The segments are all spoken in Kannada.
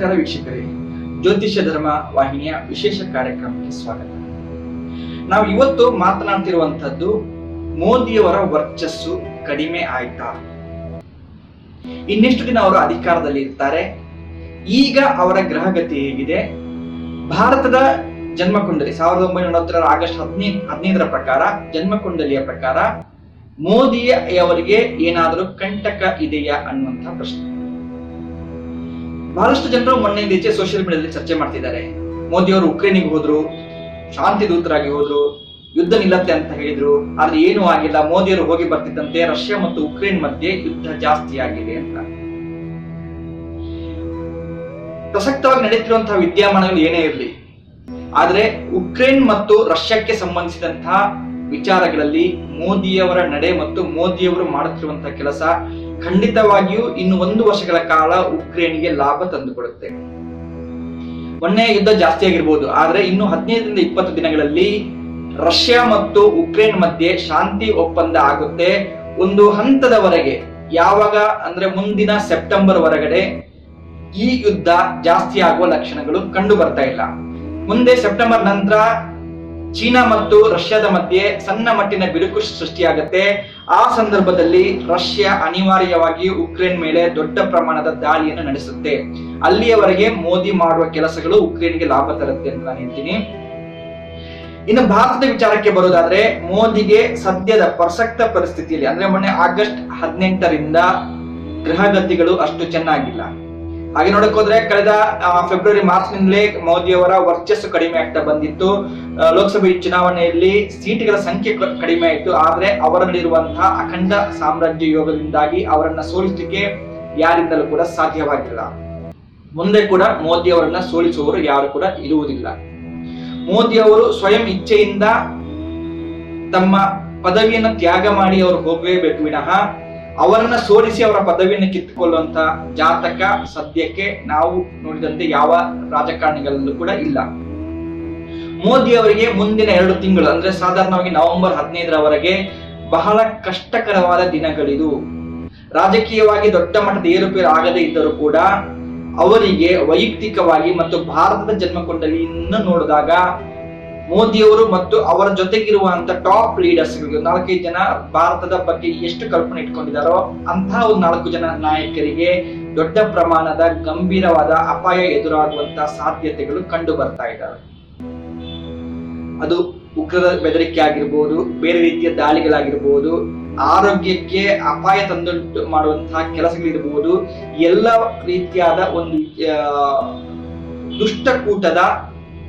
ನಮಸ್ಕಾರ ವೀಕ್ಷಕರೇ. ಜ್ಯೋತಿಷ್ಯ ಧರ್ಮ ವಾಹಿನಿಯ ವಿಶೇಷ ಕಾರ್ಯಕ್ರಮಕ್ಕೆ ಸ್ವಾಗತ. ನಾವು ಇವತ್ತು ಮಾತನಾಡ್ತಿರುವಂತದ್ದು ಮೋದಿಯವರ ವರ್ಚಸ್ಸು ಕಡಿಮೆ ಆಯ್ತಾ? ಇನ್ನೆಷ್ಟು ದಿನ ಅವರು ಅಧಿಕಾರದಲ್ಲಿ ಇರ್ತಾರೆ? ಈಗ ಅವರ ಗ್ರಹಗತಿ ಹೇಗಿದೆ? ಭಾರತದ ಜನ್ಮಕುಂಡಲಿ, ಸಾವಿರದ ಒಂಬೈನೂರ ನಲವತ್ತರ ಆಗಸ್ಟ್ ಹದಿನೈದು ಹದಿನೈದರ ಪ್ರಕಾರ, ಜನ್ಮಕುಂಡಲಿಯ ಪ್ರಕಾರ ಮೋದಿಯವರಿಗೆ ಏನಾದರೂ ಕಂಟಕ ಇದೆಯಾ ಅನ್ನುವಂತಹ ಪ್ರಶ್ನೆ. ಬಹಳಷ್ಟು ಜನರು ಮೊನ್ನೆ ಈಚೆ ಸೋಷಿಯಲ್ ಮೀಡಿಯಾದಲ್ಲಿ ಚರ್ಚೆ ಮಾಡ್ತಿದ್ದಾರೆ. ಮೋದಿ ಅವರು ಉಕ್ರೇನಿಗೆ ಹೋದ್ರು, ಶಾಂತಿ ದೂತರಾಗಿ ಹೋದ್ರು, ಯುದ್ಧ ನಿಲ್ಲತ್ತೆ ಅಂತ ಹೇಳಿದ್ರು. ಆದ್ರೆ ಏನೂ ಆಗಿಲ್ಲ. ಮೋದಿಯವರು ಹೋಗಿ ಬರ್ತಿದ್ದಂತೆ ರಷ್ಯಾ ಮತ್ತು ಉಕ್ರೇನ್ ಮಧ್ಯೆ ಯುದ್ಧ ಜಾಸ್ತಿ ಆಗಿದೆ ಅಂತ. ಪ್ರಸಕ್ತವಾಗಿ ನಡೆಯುತ್ತಿರುವಂತಹ ವಿದ್ಯಮಾನಗಳು ಏನೇ ಇರಲಿ, ಆದ್ರೆ ಉಕ್ರೇನ್ ಮತ್ತು ರಷ್ಯಾಕ್ಕೆ ಸಂಬಂಧಿಸಿದಂತಹ ವಿಚಾರಗಳಲ್ಲಿ ಮೋದಿಯವರ ನಡೆ ಮತ್ತು ಮೋದಿಯವರು ಮಾಡುತ್ತಿರುವಂತಹ ಕೆಲಸ ಖಂಡಿತವಾಗಿಯೂ ಇನ್ನು ಒಂದು ವರ್ಷಗಳ ಕಾಲ ಉಕ್ರೇನ್ಗೆ ಲಾಭ ತಂದುಕೊಡುತ್ತೆ. ಮೊನ್ನೆ ಯುದ್ಧ ಜಾಸ್ತಿ ಆಗಿರ್ಬೋದು, ಆದ್ರೆ ಇನ್ನು ಹದಿನೈದರಿಂದ ಇಪ್ಪತ್ತು ದಿನಗಳಲ್ಲಿ ರಷ್ಯಾ ಮತ್ತು ಉಕ್ರೇನ್ ಮಧ್ಯೆ ಶಾಂತಿ ಒಪ್ಪಂದ ಆಗುತ್ತೆ. ಒಂದು ಹಂತದವರೆಗೆ, ಯಾವಾಗ ಅಂದ್ರೆ ಮುಂದಿನ ಸೆಪ್ಟೆಂಬರ್ ಹೊರಗಡೆ ಈ ಯುದ್ಧ ಜಾಸ್ತಿ ಆಗುವ ಲಕ್ಷಣಗಳು ಕಂಡು ಬರ್ತಾ ಇಲ್ಲ. ಮುಂದೆ ಸೆಪ್ಟೆಂಬರ್ ನಂತರ ಚೀನಾ ಮತ್ತು ರಷ್ಯಾದ ಮಧ್ಯೆ ಸಣ್ಣ ಮಟ್ಟಿನ ಬಿರುಕು ಸೃಷ್ಟಿಯಾಗುತ್ತೆ. ಆ ಸಂದರ್ಭದಲ್ಲಿ ರಷ್ಯಾ ಅನಿವಾರ್ಯವಾಗಿ ಉಕ್ರೇನ್ ಮೇಲೆ ದೊಡ್ಡ ಪ್ರಮಾಣದ ದಾಳಿಯನ್ನು ನಡೆಸುತ್ತೆ. ಅಲ್ಲಿಯವರೆಗೆ ಮೋದಿ ಮಾಡುವ ಕೆಲಸಗಳು ಉಕ್ರೇನ್ಗೆ ಲಾಭ ತರುತ್ತೆ ಅಂತ ನಾನು ಹೇಳ್ತೀನಿ. ಇನ್ನು ಭಾರತದ ವಿಚಾರಕ್ಕೆ ಬರೋದಾದ್ರೆ ಮೋದಿಗೆ ಸದ್ಯದ ಪ್ರಸಕ್ತ ಪರಿಸ್ಥಿತಿಯಲ್ಲಿ, ಅಂದ್ರೆ ಮೊನ್ನೆ ಆಗಸ್ಟ್ ಹದಿನೆಂಟರಿಂದ ಗೃಹಗತಿಗಳು ಅಷ್ಟು ಚೆನ್ನಾಗಿಲ್ಲ. ಹಾಗೆ ನೋಡಕ್ ಹೋದ್ರೆ ಕಳೆದ ಫೆಬ್ರವರಿ ಮಾರ್ಚ್ ನಿಂದಲೇ ಮೋದಿಯವರ ವರ್ಚಸ್ಸು ಕಡಿಮೆ ಆಗ್ತಾ ಬಂದಿತ್ತು. ಲೋಕಸಭೆ ಚುನಾವಣೆಯಲ್ಲಿ ಸೀಟ್ಗಳ ಸಂಖ್ಯೆ ಕಡಿಮೆ ಆಯಿತು. ಆದ್ರೆ ಅವರಲ್ಲಿರುವಂತಹ ಅಖಂಡ ಸಾಮ್ರಾಜ್ಯ ಯೋಗದಿಂದಾಗಿ ಅವರನ್ನ ಸೋಲಿಸಲಿಕ್ಕೆ ಯಾರಿಂದಲೂ ಕೂಡ ಸಾಧ್ಯವಾಗಿಲ್ಲ. ಮುಂದೆ ಕೂಡ ಮೋದಿ ಅವರನ್ನ ಸೋಲಿಸುವವರು ಯಾರು ಕೂಡ ಇರುವುದಿಲ್ಲ. ಮೋದಿ ಅವರು ಸ್ವಯಂ ಇಚ್ಛೆಯಿಂದ ತಮ್ಮ ಪದವಿಯನ್ನು ತ್ಯಾಗ ಮಾಡಿ ಅವರು ಹೋಗಬೇಕು ವಿನಃ ಅವರನ್ನ ಸೋಲಿಸಿ ಅವರ ಪದವಿಯನ್ನು ಕಿತ್ತುಕೊಳ್ಳುವಂತ ಜಾತಕ ಸದ್ಯಕ್ಕೆ ನಾವು ನೋಡಿದಂತೆ ಯಾವ ರಾಜಕಾರಣಿಗಳಲ್ಲೂ ಕೂಡ ಇಲ್ಲ. ಮೋದಿ ಅವರಿಗೆ ಮುಂದಿನ ಎರಡು ತಿಂಗಳು, ಅಂದ್ರೆ ಸಾಧಾರಣವಾಗಿ ನವೆಂಬರ್ ಹದಿನೈದರವರೆಗೆ ಬಹಳ ಕಷ್ಟಕರವಾದ ದಿನಗಳಿದು. ರಾಜಕೀಯವಾಗಿ ದೊಡ್ಡ ಮಟ್ಟದ ಏರುಪೇರು ಆಗದೇ ಇದ್ದರೂ ಕೂಡ ಅವರಿಗೆ ವೈಯಕ್ತಿಕವಾಗಿ ಮತ್ತು ಭಾರತದ ಜನ್ಮಕೊಂಡಲಿಯನ್ನು ನೋಡಿದಾಗ ಮೋದಿಯವರು ಮತ್ತು ಅವರ ಜೊತೆಗಿರುವಂತ ಟಾಪ್ ಲೀಡರ್ಸ್ ನಾಲ್ಕೈದು ಜನ ಭಾರತದ ಬಗ್ಗೆ ಎಷ್ಟು ಕಲ್ಪನೆ ಇಟ್ಕೊಂಡಿದಾರೋ ಅಂತಹ ಒಂದು ನಾಲ್ಕು ಜನ ನಾಯಕರಿಗೆ ದೊಡ್ಡ ಪ್ರಮಾಣದ ಗಂಭೀರವಾದ ಅಪಾಯ ಎದುರಾಗುವಂತಹ ಸಾಧ್ಯತೆಗಳು ಕಂಡು ಬರ್ತಾ ಇದ್ದಾವೆ ಅದು ಉಗ್ರದ ಬೆದರಿಕೆ ಆಗಿರ್ಬೋದು, ಬೇರೆ ರೀತಿಯ ದಾಳಿಗಳಾಗಿರ್ಬೋದು, ಆರೋಗ್ಯಕ್ಕೆ ಅಪಾಯ ತಂದುಂಟು ಮಾಡುವಂತಹ ಕೆಲಸಗಳಿರ್ಬೋದು, ಎಲ್ಲ ರೀತಿಯಾದ ಒಂದು ದುಷ್ಟಕೂಟದ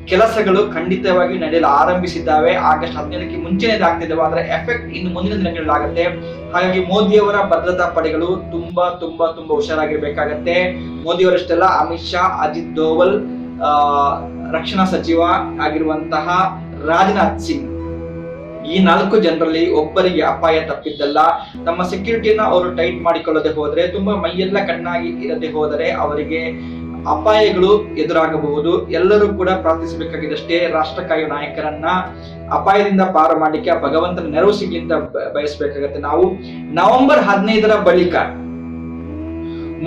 ಕೆಲಸಗಳು ಖಂಡಿತವಾಗಿ ನಡೆಯಲು ಆರಂಭಿಸಿದ್ದಾವೆ. ಆಗಸ್ಟ್ ಹದಿನೈದಕ್ಕೆ ಮುಂಚೆನೇ ಆಗ್ತಿದ್ದಾವೆ, ಆದರೆ ಎಫೆಕ್ಟ್ ಇನ್ನು ಮುಂದಿನ ದಿನಗಳಲ್ಲಿ ಆಗುತ್ತೆ. ಹಾಗಾಗಿ ಮೋದಿಯವರ ಭದ್ರತಾ ಪಡೆಗಳು ತುಂಬಾ ತುಂಬಾ ತುಂಬಾ ಹುಷಾರಾಗಿರ್ಬೇಕಾಗತ್ತೆ. ಮೋದಿಯವರಷ್ಟೆಲ್ಲ ಅಮಿತ್ ಶಾ, ಅಜಿತ್ ದೋವಲ್ ರಕ್ಷಣಾ ಸಚಿವ ಆಗಿರುವಂತಹ ರಾಜನಾಥ್ ಸಿಂಗ್. ಈ ನಾಲ್ಕು ಜನರಲ್ಲಿ ಒಬ್ಬರಿಗೆ ಅಪಾಯ ತಪ್ಪಿದ್ದಲ್ಲ. ತಮ್ಮ ಸೆಕ್ಯೂರಿಟಿಯನ್ನ ಅವರು ಟೈಟ್ ಮಾಡಿಕೊಳ್ಳದೆ ಹೋದ್ರೆ, ತುಂಬಾ ಮೈಯೆಲ್ಲ ಕಣ್ಣಾಗಿ ಇರದೆ ಹೋದರೆ ಅವರಿಗೆ ಅಪಾಯಗಳು ಎದುರಾಗಬಹುದು. ಎಲ್ಲರೂ ಕೂಡ ಪ್ರಾರ್ಥಿಸಬೇಕಾಗಿದಷ್ಟೇ ರಾಷ್ಟ್ರ ಕಾಯುವ ನಾಯಕರನ್ನ ಅಪಾಯದಿಂದ ಪಾರು ಮಾಡಲಿಕ್ಕೆ ಭಗವಂತನ ನೆರವು ಸಿಗ್ಲಿಂದ ಬಯಸಬೇಕಾಗತ್ತೆ. ನಾವು ನವೆಂಬರ್ ಹದಿನೈದರ ಬಳಿಕ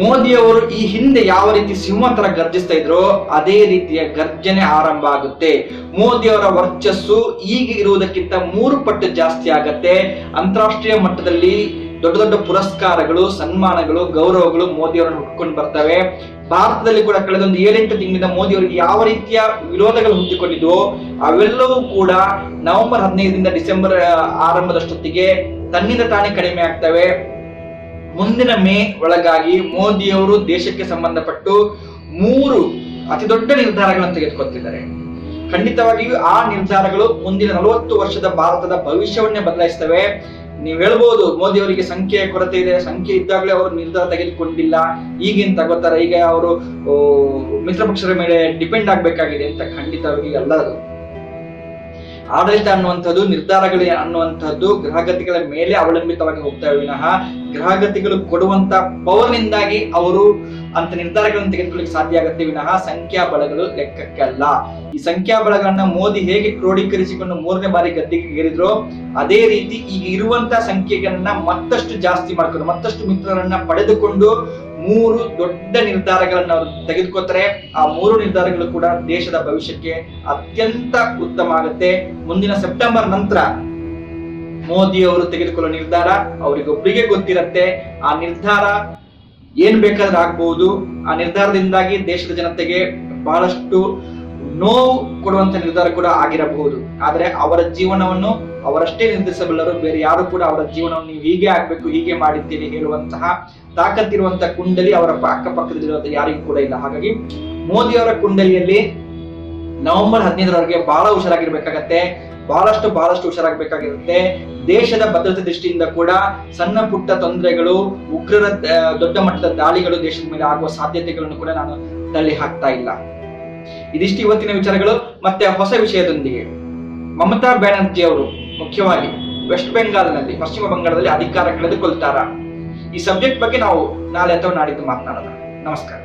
ಮೋದಿಯವರು ಈ ಹಿಂದೆ ಯಾವ ರೀತಿ ಸಿಂಹ ತರ ಗರ್ಜಿಸ್ತಾ ಇದ್ರೋ ಅದೇ ರೀತಿಯ ಗರ್ಜನೆ ಆರಂಭ ಆಗುತ್ತೆ. ಮೋದಿಯವರ ವರ್ಚಸ್ಸು ಈಗ ಇರುವುದಕ್ಕಿಂತ ಮೂರು ಪಟ್ಟು ಜಾಸ್ತಿ ಆಗತ್ತೆ. ಅಂತಾರಾಷ್ಟ್ರೀಯ ಮಟ್ಟದಲ್ಲಿ ದೊಡ್ಡ ದೊಡ್ಡ ಪುರಸ್ಕಾರಗಳು, ಸನ್ಮಾನಗಳು, ಗೌರವಗಳು ಮೋದಿಯವರನ್ನು ಹುಟ್ಕೊಂಡು ಬರ್ತವೆ. ಭಾರತದಲ್ಲಿ ಕೂಡ ಕಳೆದ ಒಂದು ಏಳೆಂಟು ತಿಂಗಳಿಂದ ಮೋದಿ ಅವರಿಗೆ ಯಾವ ರೀತಿಯ ವಿರೋಧಗಳು ಹುಟ್ಟಿಕೊಂಡಿದ್ವೋ ಅವೆಲ್ಲವೂ ಕೂಡ ನವೆಂಬರ್ ಹದಿನೈದರಿಂದ ಡಿಸೆಂಬರ್ ಆರಂಭದಷ್ಟೊತ್ತಿಗೆ ತನ್ನಿಂದ ತಾನೇ ಕಡಿಮೆ ಆಗ್ತವೆ. ಮುಂದಿನ ಮೇ ಒಳಗಾಗಿ ಮೋದಿಯವರು ದೇಶಕ್ಕೆ ಸಂಬಂಧಪಟ್ಟು ಮೂರು ಅತಿ ದೊಡ್ಡ ನಿರ್ಧಾರಗಳನ್ನು ತೆಗೆದುಕೊಳ್ತಿದ್ದಾರೆ. ಖಂಡಿತವಾಗಿಯೂ ಆ ನಿರ್ಧಾರಗಳು ಮುಂದಿನ ನಲವತ್ತು ವರ್ಷದ ಭಾರತದ ಭವಿಷ್ಯವನ್ನೇ ಬದಲಾಯಿಸ್ತವೆ. ನೀವು ಹೇಳ್ಬೋದು, ಮೋದಿ ಅವರಿಗೆ ಸಂಖ್ಯೆ ಕೊರತೆ ಇದೆ, ಸಂಖ್ಯೆ ಇದ್ದಾಗಲೇ ಅವರು ನಿರ್ಧಾರ ತೆಗೆದುಕೊಂಡಿಲ್ಲ, ಈಗಿನ ತಗೋತಾರೆ, ಈಗ ಅವರು ಮಿತ್ರ ಪಕ್ಷದ ಮೇಲೆ ಡಿಪೆಂಡ್ ಆಗ್ಬೇಕಾಗಿದೆ ಅಂತ ಖಂಡಿತ ಅಲ್ಲ ಅದು ಆಡಳಿತ ಅನ್ನುವಂಥದ್ದು, ನಿರ್ಧಾರಗಳು ಅನ್ನುವಂಥದ್ದು ಗ್ರಹಗತಿಗಳ ಮೇಲೆ ಅವಲಂಬಿತವಾಗಿ ಹೋಗ್ತವೆ ವಿನಃ ಗ್ರಹಗತಿಗಳು ಕೊಡುವಂತ ಪವರ್ನಿಂದಾಗಿ ಅವರು ಅಂತ ನಿರ್ಧಾರಗಳನ್ನು ತೆಗೆದುಕೊಳ್ಳಿಕ್ಕೆ ಸಾಧ್ಯ ಆಗುತ್ತೆ ವಿನಃ ಸಂಖ್ಯಾ ಬಲಗಳು ಲೆಕ್ಕಕ್ಕೆ ಅಲ್ಲ ಈ ಸಂಖ್ಯಾ ಬಲಗಳನ್ನ ಮೋದಿ ಹೇಗೆ ಕ್ರೋಢೀಕರಿಸಿಕೊಂಡು ಮೂರನೇ ಬಾರಿ ಗದ್ದೆಗೆ ಏರಿದ್ರು, ಅದೇ ರೀತಿ ಈಗ ಇರುವಂತ ಸಂಖ್ಯೆಗಳನ್ನ ಮತ್ತಷ್ಟು ಜಾಸ್ತಿ ಮಾಡ್ಕೊಂಡು, ಮತ್ತಷ್ಟು ಮಿತ್ರರನ್ನ ಪಡೆದುಕೊಂಡು ಮೂರು ದೊಡ್ಡ ನಿರ್ಧಾರಗಳನ್ನ ಅವರು ತೆಗೆದುಕೊತಾರೆ ಆ ಮೂರು ನಿರ್ಧಾರಗಳು ಕೂಡ ದೇಶದ ಭವಿಷ್ಯಕ್ಕೆ ಅತ್ಯಂತ ಉತ್ತಮ ಆಗುತ್ತೆ. ಮುಂದಿನ ಸೆಪ್ಟೆಂಬರ್ ನಂತರ ಮೋದಿ ಅವರು ತೆಗೆದುಕೊಳ್ಳುವ ನಿರ್ಧಾರ ಅವರಿಗೊಬ್ಬರಿಗೆ ಗೊತ್ತಿರತ್ತೆ. ಆ ನಿರ್ಧಾರ ಏನ್ ಬೇಕಾದ್ರೂ ಆಗ್ಬಹುದು ಆ ನಿರ್ಧಾರದಿಂದಾಗಿ ದೇಶದ ಜನತೆಗೆ ಬಹಳಷ್ಟು ನೋವು ಕೊಡುವಂತ ನಿರ್ಧಾರ ಕೂಡ ಆಗಿರಬಹುದು. ಆದ್ರೆ ಅವರ ಜೀವನವನ್ನು ಅವರಷ್ಟೇ ನಿರ್ಧರಿಸಬಲ್ಲರು, ಬೇರೆ ಯಾರು ಕೂಡ ಅವರ ಜೀವನವನ್ನು ನೀವು ಹೀಗೆ ಆಗ್ಬೇಕು, ಹೀಗೆ ಮಾಡಿದ್ದೀರಿ ಹೇಳುವಂತಹ ತಾಕತ್ತಿರುವಂತಹ ಕುಂಡಲಿ ಅವರ ಅಕ್ಕಪಕ್ಕದಲ್ಲಿರುವಂತಹ ಯಾರಿಗೂ ಕೂಡ ಇಲ್ಲ. ಹಾಗಾಗಿ ಮೋದಿ ಅವರ ಕುಂಡಲಿಯಲ್ಲಿ ನವೆಂಬರ್ ಹದಿನೈದರವರೆಗೆ ಬಹಳ ಹುಷಾರಾಗಿರ್ಬೇಕಾಗತ್ತೆ. ಬಹಳಷ್ಟು ಬಹಳಷ್ಟು ಹುಷಾರಾಗಬೇಕಾಗಿರುತ್ತೆ. ದೇಶದ ಭದ್ರತೆ ದೃಷ್ಟಿಯಿಂದ ಕೂಡ ಸಣ್ಣ ಪುಟ್ಟ ತೊಂದರೆಗಳು, ಉಗ್ರರ ದೊಡ್ಡ ಮಟ್ಟದ ದಾಳಿಗಳು ದೇಶದ ಮೇಲೆ ಆಗುವ ಸಾಧ್ಯತೆಗಳನ್ನು ಕೂಡ ನಾನು ತಳ್ಳಿ ಹಾಕ್ತಾ ಇಲ್ಲ. ಇದಿಷ್ಟು ಇವತ್ತಿನ ವಿಚಾರಗಳು. ಮತ್ತೆ ಹೊಸ ವಿಷಯದೊಂದಿಗೆ. ಮಮತಾ ಬ್ಯಾನರ್ಜಿ ಅವರು ಮುಖ್ಯವಾಗಿ ವೆಸ್ಟ್ ಬೆಂಗಾಲ್ನಲ್ಲಿ, ಪಶ್ಚಿಮ ಬಂಗಾಳದಲ್ಲಿ ಅಧಿಕಾರ ಕಳೆದುಕೊಳ್ತಾರ? ಈ ಸಬ್ಜೆಕ್ಟ್ ಬಗ್ಗೆ ನಾವು ನಾಳೆ ಅಥವಾ ನಾಡಿದ್ದು ಮಾತನಾಡೋಣ. ನಮಸ್ಕಾರ.